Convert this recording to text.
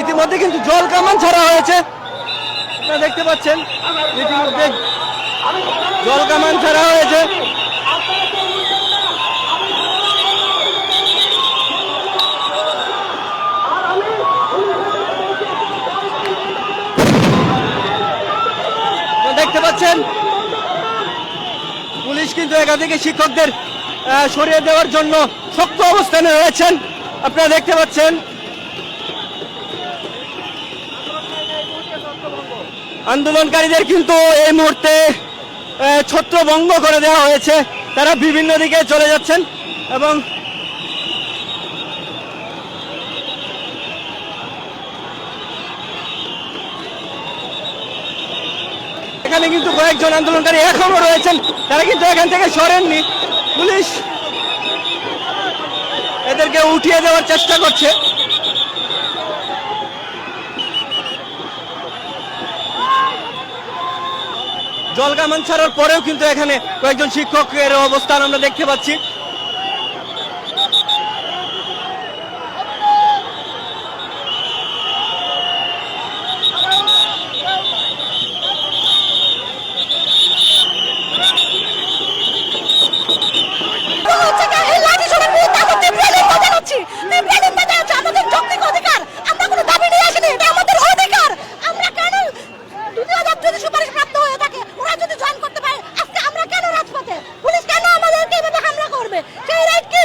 ইতিমধ্যে কিন্তু জল কামান ছাড়া হয়েছে। আপনারা দেখতে পাচ্ছেন, ইতিমধ্যে জল কামান ছাড়া হয়েছে। দেখতে পাচ্ছেন, পুলিশ কিন্তু থেকে শিক্ষকদের সরিয়ে দেওয়ার জন্য শক্ত অবস্থানে রয়েছেন। আপনারা দেখতে পাচ্ছেন। আন্দোলনকারীদের কিন্তু এই মুহূর্তে ছত্রভঙ্গ করে দেওয়া হয়েছে। তারা বিভিন্ন দিকে চলে যাচ্ছেন এবং এখানে কিন্তু কয়েকজন আন্দোলনকারী এখনও রয়েছেন। তারা কিন্তু এখান থেকে সরেননি। পুলিশ এদেরকে উঠিয়ে দেওয়ার চেষ্টা করছে। জলগামান ছাড়ার পরেও কিন্তু এখানে কয়েকজন শিক্ষকের অবস্থান আমরা দেখতে পাচ্ছি। போராட்டம்